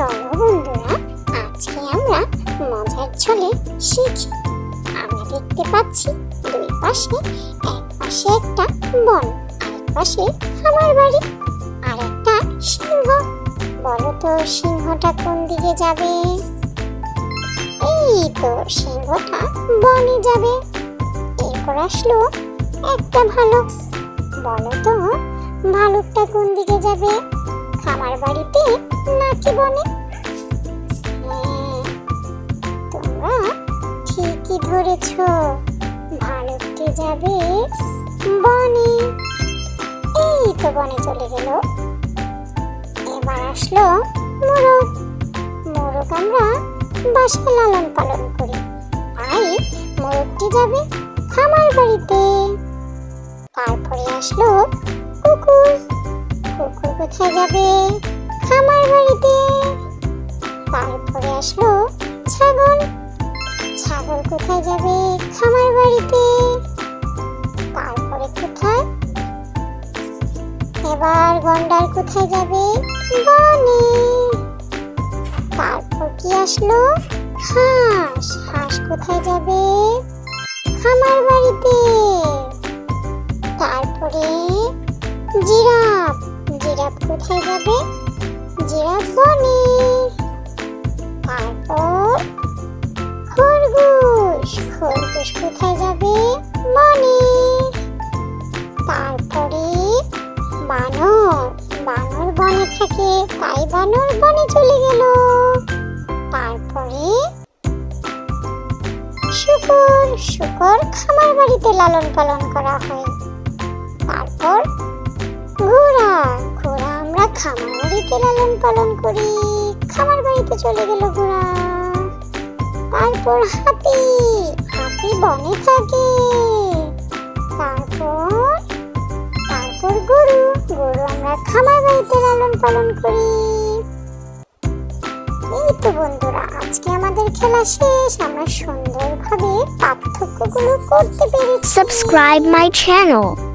চলো বন্ধুরা আজকে আমরা মজার ছলে শিখি। আমরা দেখতে পাচ্ছি দুই পাশে এক পাশে একটা বন, আরেক পাশে খামার বাড়ি আর একটা সিংহ। বলো তো, সিংহটা কোন দিকে যাবে? এই তো, সিংহটা বনে যাবে। এরপর আসলো একটা ভালুক। বলো তো, ভালুকটা কোন দিকে যাবে? খামার বাড়িতে হ্যাঁ, তোমরা ঠিকই ধরেছ। ভালুকটি যাবে বনে। এই তো বনে চলে গেল। এবার আসলো মোরগ। মোরগ আমরা বাসায় লালন পালন করি। তাই মোরগটি যাবে খামার বাড়িতে। তারপরে আসলো কুকুর। কুকুর কোথায় যাবে? ছাগল কোথায় যাবে? খামার বাড়িতে। তারপরে কোথায়? এবার গন্ডার কোথায় যাবে? বনে। তারপর কি আসলো? হাঁস। হাঁস কোথায় যাবে? খামার বাড়িতে। তারপরে জিরাফ। জিরাফ কোথায় যাবে? জিরাফ বনে। থাকে বানর বনে চলে গেল। তারপরে শুকর শুকর খামার বাড়িতে লালন পালন করা হয়। তারপর ঘোড়া ঘোড়া আমরা খামার বাড়িতে লালন পালন করি। খামার বাড়িতে চলে গেল ঘোড়া। তারপর হাতি হাতি বনে থাকে। তারপর তারপর গরু গরু আমরা খামার বাড়িতে লালন পালন করি। তো বন্ধুরা আজকে আমাদের খেলা শেষ। আমরা সুন্দরভাবে পার্থক্যগুলো করতে পেরেছি। Subscribe my channel.